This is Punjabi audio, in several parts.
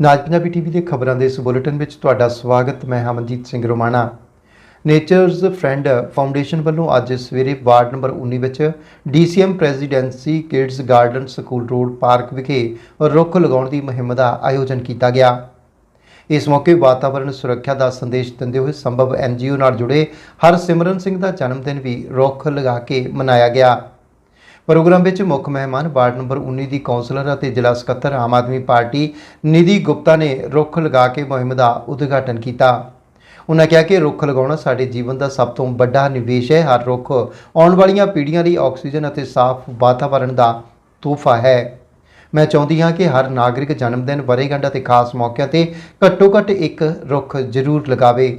ਨਾਜ ਪੰਜਾਬੀ ਟੀਵੀ ਦੇ ਖਬਰਾਂ ਦੇ ਇਸ ਬੁਲੇਟਿਨ ਵਿੱਚ ਤੁਹਾਡਾ ਸਵਾਗਤ, ਮੈਂ Hamanjeet Singh Romana. Nature's friend foundation ਵੱਲੋਂ ਅੱਜ ਸਵੇਰੇ ਵਾਰਡ ਨੰਬਰ 19 ਵਿੱਚ DCM presidency kids garden school road park ਵਿਖੇ ਰੁੱਖ ਲਗਾਉਣ ਦੀ ਮੁਹਿੰਮ ਦਾ ਆਯੋਜਨ ਕੀਤਾ ਗਿਆ। ਇਸ ਮੌਕੇ ਵਾਤਾਵਰਣ ਸੁਰੱਖਿਆ ਦਾ ਸੰਦੇਸ਼ ਦਿੰਦੇ ਹੋਏ ਸੰਭਵ ਐਨਜੀਓ ਨਾਲ ਜੁੜੇ ਹਰਸਿਮਰਨ ਸਿੰਘ ਦਾ ਜਨਮ ਦਿਨ ਵੀ ਰੁੱਖ ਲਗਾ ਕੇ ਮਨਾਇਆ ਗਿਆ। ਪ੍ਰੋਗਰਾਮ ਵਿੱਚ ਮੁੱਖ ਮਹਿਮਾਨ ਵਾਰਡ ਨੰਬਰ 19 ਦੀ ਕੌਂਸਲਰ ਅਤੇ ਜ਼ਿਲ੍ਹਾ ਸਕੱਤਰ ਆਮ ਆਦਮੀ ਪਾਰਟੀ ਨਿਧੀ ਗੁਪਤਾ ਨੇ ਰੁੱਖ ਲਗਾ ਕੇ ਮੁਹਿੰਮ ਦਾ ਉਦਘਾਟਨ ਕੀਤਾ। ਉਨ੍ਹਾਂ ਕਿਹਾ ਕਿ ਰੁੱਖ ਲਗਾਉਣਾ ਸਾਡੇ ਜੀਵਨ ਦਾ ਸਭ ਤੋਂ ਵੱਡਾ ਨਿਵੇਸ਼ ਹੈ। ਹਰ ਰੁੱਖ ਆਉਣ ਵਾਲੀਆਂ ਪੀੜ੍ਹੀਆਂ ਲਈ ਆਕਸੀਜਨ ਅਤੇ ਸਾਫ਼ ਵਾਤਾਵਰਣ ਦਾ ਤੋਹਫਾ ਹੈ। ਮੈਂ ਚਾਹੁੰਦੀ ਹਾਂ ਕਿ ਹਰ ਨਾਗਰਿਕ ਜਨਮ ਦਿਨ ਵਰੇਗੰਢ ਅਤੇ ਖਾਸ ਮੌਕਿਆਂ ਤੇ ਘੱਟੋ ਘੱਟ ਇੱਕ ਰੁੱਖ ਜ਼ਰੂਰ ਲਗਾਵੇ।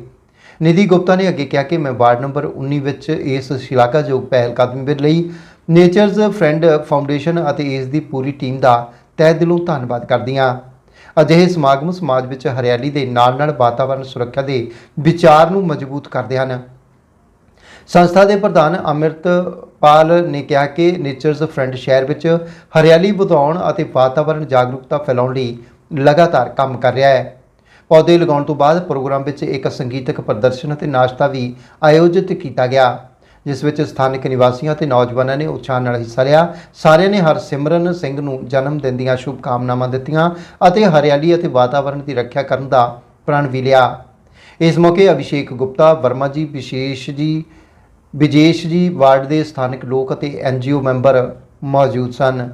ਨਿਧੀ ਗੁਪਤਾ ਨੇ ਅੱਗੇ ਕਿਹਾ ਕਿ ਮੈਂ ਵਾਰਡ ਨੰਬਰ 19 ਵਿੱਚ ਇਸ ਸ਼ਲਾਘਾਯੋਗ ਪਹਿਲ ਕਦਮੀ ਲਈ ਨੇਚਰਜ਼ ਫਰੈਂਡ ਫਾਊਂਡੇਸ਼ਨ ਅਤੇ ਇਸ ਦੀ ਪੂਰੀ ਟੀਮ ਦਾ ਤਹਿ ਦਿਲੋਂ ਧੰਨਵਾਦ ਕਰਦੀ ਹਾਂ। ਅਜਿਹੇ ਸਮਾਗਮ ਸਮਾਜ ਵਿੱਚ ਹਰਿਆਲੀ ਦੇ ਨਾਲ-ਨਾਲ ਵਾਤਾਵਰਣ ਸੁਰੱਖਿਆ ਦੇ ਵਿਚਾਰ ਨੂੰ ਮਜ਼ਬੂਤ ਕਰਦੇ ਹਨ। ਸੰਸਥਾ ਦੇ ਪ੍ਰਧਾਨ ਅਮਰਤਪਾਲ ਨੇ ਕਿਹਾ ਕਿ ਨੇਚਰਜ਼ ਫਰੈਂਡ ਸ਼ਹਿਰ ਵਿੱਚ ਹਰਿਆਲੀ ਵਧਾਉਣ ਅਤੇ ਵਾਤਾਵਰਣ ਜਾਗਰੂਕਤਾ ਫੈਲਾਉਣ ਲਈ ਲਗਾਤਾਰ ਕੰਮ ਕਰ ਰਿਹਾ ਹੈ। ਪੌਦੇ ਲਗਾਉਣ ਤੋਂ ਬਾਅਦ ਪ੍ਰੋਗਰਾਮ ਵਿੱਚ ਇੱਕ ਸੰਗੀਤਕ ਪ੍ਰਦਰਸ਼ਨ ਅਤੇ ਨਾਸ਼ਤਾ ਵੀ ਆਯੋਜਿਤ ਕੀਤਾ ਗਿਆ। ਜਿਸ ਵਿੱਚ ਸਥਾਨਕ ਨਿਵਾਸੀਆਂ ਅਤੇ ਨੌਜਵਾਨਾਂ ਨੇ ਉਤਸ਼ਾਹ ਨਾਲ ਹਿੱਸਾ ਲਿਆ। ਸਾਰਿਆਂ ਨੇ ਹਰਸਿਮਰਨ ਸਿੰਘ ਨੂੰ ਜਨਮ ਦਿਨ ਦੀਆਂ ਸ਼ੁਭ ਕਾਮਨਾਵਾਂ ਦਿੱਤੀਆਂ ਅਤੇ ਹਰਿਆਲੀ ਅਤੇ ਵਾਤਾਵਰਣ ਦੀ ਰੱਖਿਆ ਕਰਨ ਦਾ ਪ੍ਰਣ ਵੀ ਲਿਆ। ਇਸ ਮੌਕੇ ਅਭਿਸ਼ੇਕ ਗੁਪਤਾ, ਵਰਮਾ ਜੀ, ਵਿਸ਼ੇਸ਼ ਜੀ, ਵਿਜੇਸ਼ ਜੀ ਵਾਰਡ ਦੇ ਸਥਾਨਕ ਲੋਕ ਅਤੇ ਐਨਜੀਓ ਮੈਂਬਰ ਮੌਜੂਦ ਸਨ।